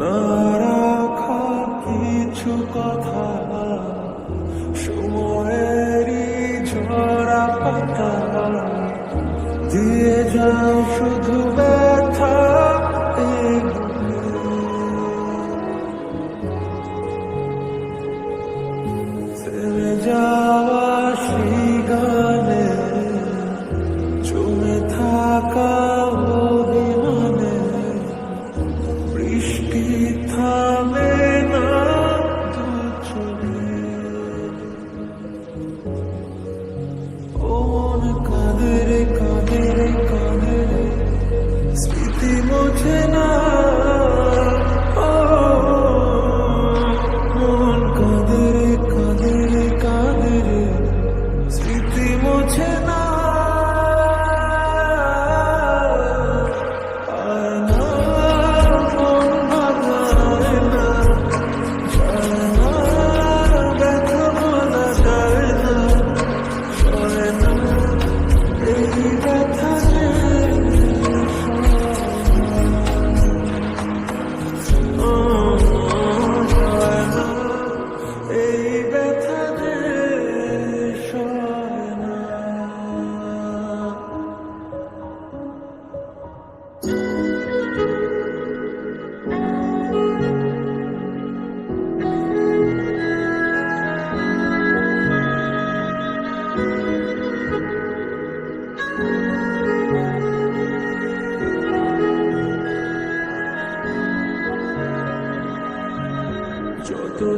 না রাখা কিছু কথা সময়েরই ঝরা পাতা। দিয়ে যাও শুধু Pitale.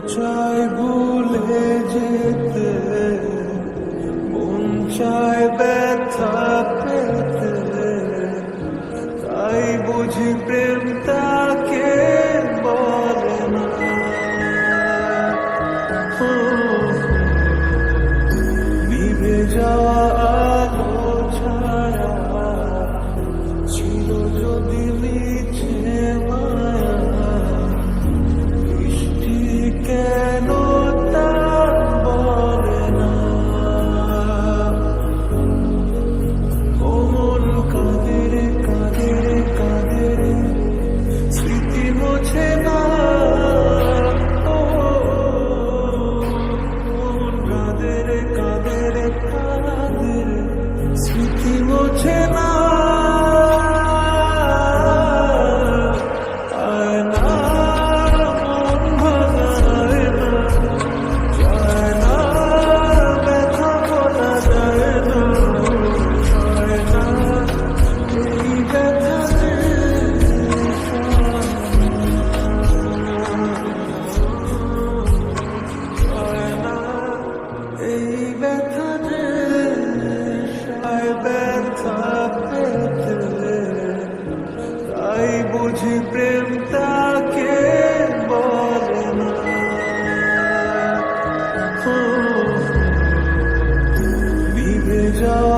চায় ভুলে যেতে, মন চায় ব্যথা পেতে। তাই বুঝি প্রেম তাকে বলে না। নিভে যাওয়া আলো ছিল যদি প্রেম তাকে বলে না। তুমি ভেজা